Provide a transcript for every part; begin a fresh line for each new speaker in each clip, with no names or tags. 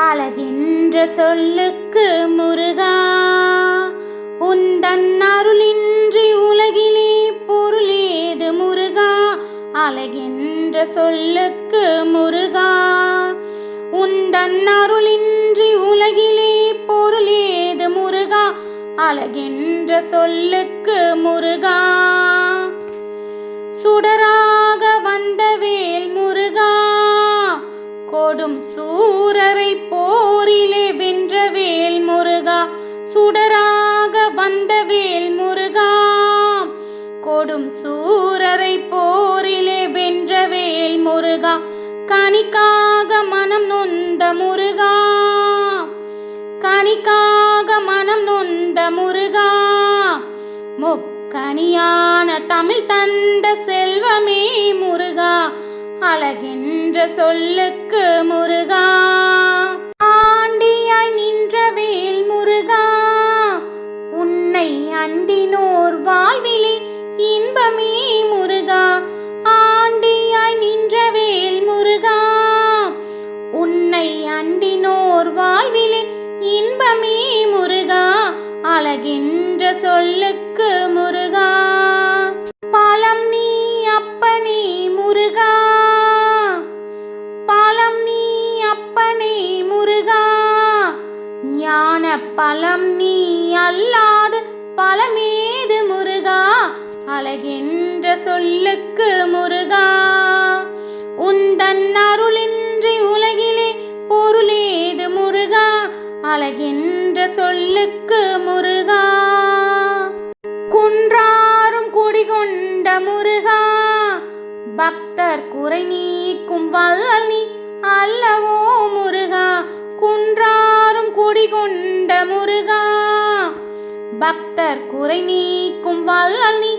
அழகின்ற சொல்லுக்கு முருகா உந்தன் அருளின்றி உலகிலே பொருளேது முருகா? அழகின்ற சொல்லுக்கு முருகா உந்தன் அருளின்றி உலகிலே பொருளேது முருகா? அழகின்ற சொல்லுக்கு முருகா சுடரா சுடராக வந்த வேல் முருகா கொடும் சூரரை போரிலே வென்ற வேல் முருகா கனிக்காக மனம் நொந்த முருகா கனிக்காக மனம் நொந்த முருகா முக்கனியான தமிழ் தந்த செல்வமே முருகா அழகென்ற சொல்லுக்கு முருகா. இன்பமே முருகா ஆண்டியாய் நின்ற வேல் முருகா. உன்னை அண்டினோர் வாழ்விலே இன்பமே முருகா அழகென்ற சொல்லுக்கு முருகா. பழம் நீ அப்பனே முருகா பழம் நீ அப்பனே முருகா. ஞான பழம் நீ அல்லாது பழமேது முருகா அழகின்ற சொல்லுக்கு முருகா உந்தன் அருளின்றி உலகிலே பொருளேது முருகா அழகின்ற சொல்லுக்கு முருகா. குன்றாரும் குடிகொண்ட முருகா பக்தர் குறை நீக்கும் வல்லி அல்லவோ முருகா. குன்றாரும் குடிகொண்ட முருகா பக்தர் குறை நீக்கும் வல்லல் நீ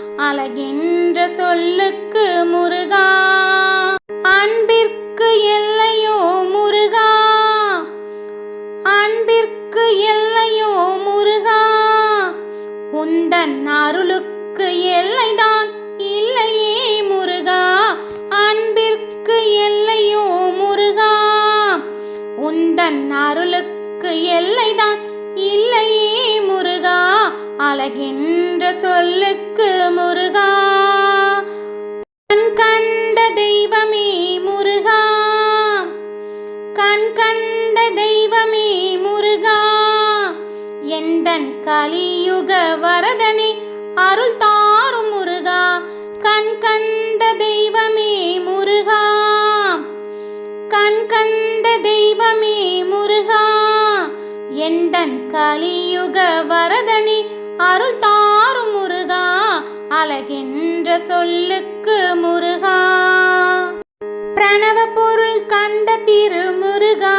அழகின்ற சொல்லுக்கு முருகா. அன்பிற்கு எல்லையோ முருகா. அன்பிற்கு எல்லையோ முருகா. உந்தன் அருளுக்கு எல்லைதான் இல்லையே முருகா. அன்பிற்கு எல்லையோ முருகா. உந்தன் அருளுக்கு எல்லைதான் இல்லையே முருகா. அழகென்ற சொல்லுக்கு முருகா. கண் கண்ட தெய்வமே முருகா. கண் கண்ட தெய்வமே முருகா. எந்தன் கலியுக வரதனே அருள் தாரும் முருகா. கண் கண்ட தெய்வமே முருகா. கண் கண்ட தெய்வமே முருகா. எந்தன் கலியுக வரத அருள் தாரும் முருகா அழகின்ற சொல்லுக்கு முருகா. பிரணவ பொருள் கண்ட திரு முருகா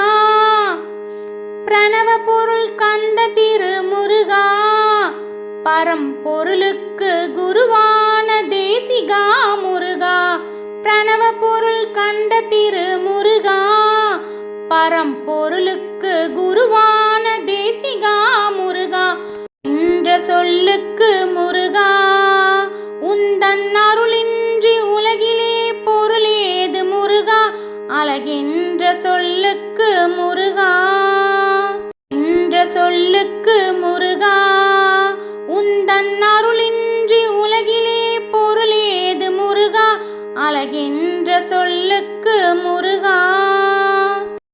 பிரணவ பொருள் கண்ட திரு முருகா பரம் பரம்பொருளுக்கு குருவான தேசிகா முருகா பிரணவ பொருள் கண்ட திரு முருகா பரம் பரம்பொருளுக்கு குருவான தேசிகா முருகனுக்கு முருகா உந்தன் அருளின்றி உலகிலே பொருளேது முருகா அழகின்ற சொல்லுக்கு முருகா. என்ற சொல்லுக்கு முருகா உந்தன் அருளின்றி உலகிலே பொருளேது முருகா அழகின்ற சொல்லுக்கு முருகா.